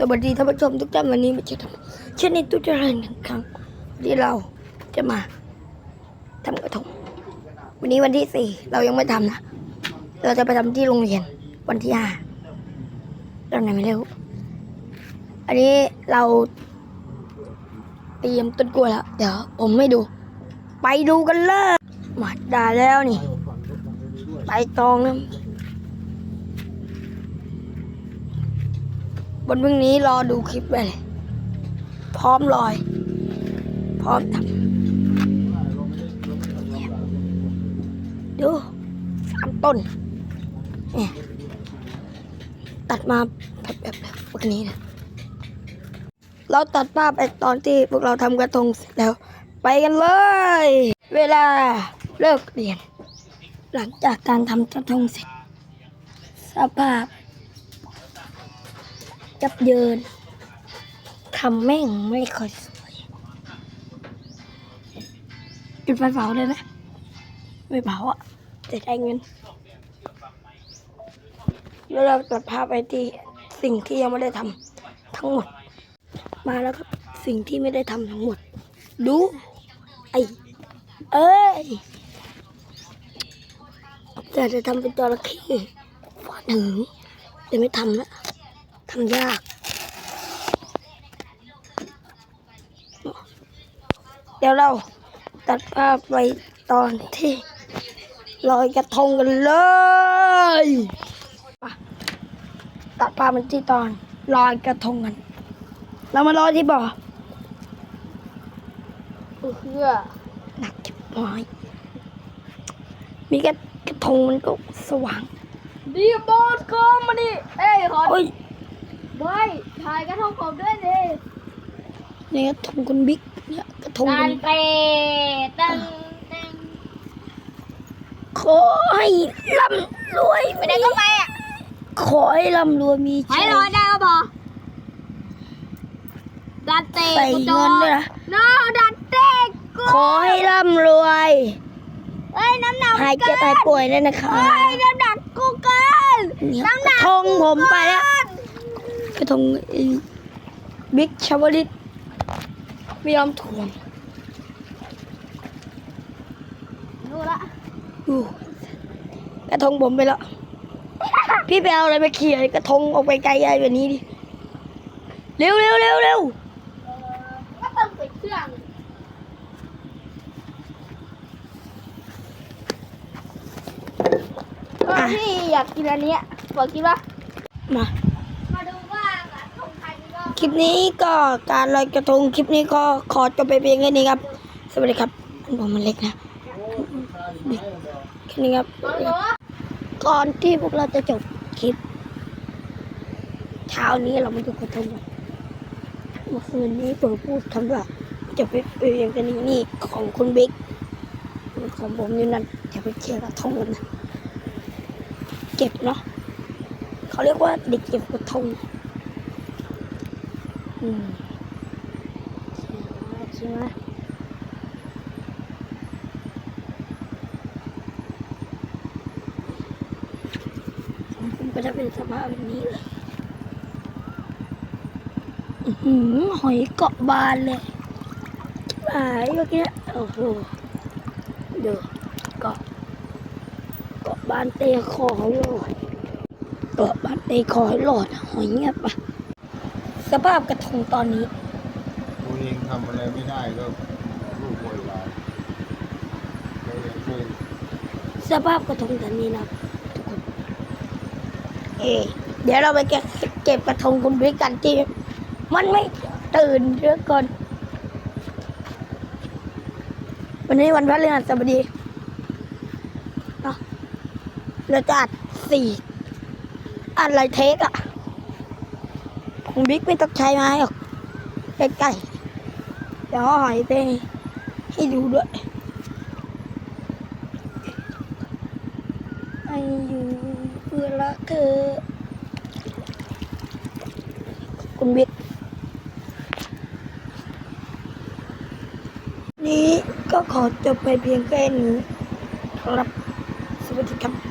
สวัสดีท่านผู้ชมทุกท่านวันนี้มาจอกันเช่นในตู้เจริญหนึ่งครั้งที่เราจะมาทำกระทงวันนี้วันที่สี่เรายังไม่ทำนะ เราจะไปทำที่โรงเรียนวันที่ห้าตอนไหนไม่รู้อันนี้เราเตรียมต้นกล้วยแล้วเดี๋ยวผมไม่ดู ไปดูกันเลยมาได้แล้วนี่ใบตองนะ บนพรุ่งนี้รอดูคลิปไปเลย พร้อมลอย พร้อมทำดูสามต้นเนี่ยตัดมาแบบแบบแบบพวกนี้นะเราตัดภาพไปตอนที่พวกเราทำกระทงเสร็จแล้ว ไปกันเลย เวลาเลิกเรียน หลังจากการทำกระทงเสร็จ สภาพ ยับเยินทำแม่งไม่ค่อยสวยจุดไฟเผาเลยไหมไม่เผาอะจะได้เงินแล้วเราตัดภาพไปที่สิ่งที่ยังไม่ได้ทำทั้งหมด มาแล้วครับสิ่งที่ไม่ได้ทำทั้งหมด ดู ไอเอ้ยแต่จะทำเป็นจระเข้ฟาดหึงแต่ไม่ทำแล้ว ทำยากเดี๋ยวเราตัดภาพไปตอนที่ลอยกระทงกันเลยมาตัดภาพมันที่ตอนลอยกระทงกัน เรามาลอยที่บ่อเพื่อหนักจิบหายมีกระกระทงมันก็สว่างดีบอสคอมมาดิเอ้ยขอโอ้ยบอย ถ่ายกระทงผมด้วยดิเนี่ยกระทงคุณบิ๊กเนี่ยกระทงกาคุรณเตะตึงตึงขอให้ร่ำรวยไปไหนก็ไปอะขอให้ร่ำรวยมีให้ชัยรอได้ก็พอดันเตะใส่กูจเงินด้วยนะน้าดันเตะกูขอให้ร่ำรวยเอ้ยน้ำหนักหายเจ็บหายป่วยด้วยนะคะเอ้ยน้ำหนักกูเกินเนี่ยน้ำหกนัระกทงผมไปแล้ว กระทงไอ้บิ๊กชาวลิตไม่ยอมถ่วงรู้ละอู้กระทงผมไปแล้วพี่ไปเอาอะไรมาเขี่ยกระทงออกไปไกลใหญ่กว่านี้ดิ เร็วเร็วเร็วเร็วก็ต้องติดเครื่องก็พี่อยากกินอันเนี้ยบอกกินว่ามามาดูว่าร้านของใครก็ คลิปนี้ก็การลอยกระทงคลิปนี้ก็ขอจบไปเพียงแค่นี้ครับ สวัสดีครับอันผมมันเล็กนะแค่นี้ครับ ก่อนที่พวกเราจะจบคลิป เช้านี้เรามาดูกระทงกันเมื่อคืนนี้ผมพูดคำว่าจะไปเพียงแค่นี้นี่ของคุณบิ๊กของผมนี่นั่นจะไปเชียร์กระทงกันนะเก็บเนาะเขาเรียกว่าเด็กเก็บกระทง อืมใช่ไหมผมก็จะเป็นสภาพแบบนี้เลยหือหอยเกาะบานเลยหายเมื่อกี้โอ้โหเดี๋ยวเกาะเกาะบานเตะคอหลอดเกาะบานเตะคอหลอดหอยเงียบปะ สภาพกระทงตอนนี้ ตัวเองทำอะไรไม่ได้ก็ลูกโวยวายเราอยากช่วยสภาพกระทงตอนนี้นะครับทุกคนเอะเดี๋ยวเราไปเก็บเก็บกระทงคุณบิ๊กกันที่มันไม่ตื่นเยอะก่อน วันนี้วันพฤหัสบดีเนาะเราจะอัดสี่อัดหลายเทคอะ คุณบิ๊กไม่ต้องใช้ไม้หรอกใกล้ๆเดี๋ยวหอยไปให้ดูด้วยไออยู่เพื่อรักเธอคุณบิ๊กนี้ก็ขอจบไปเพียงแค่นี้ครับสวัสดีครับ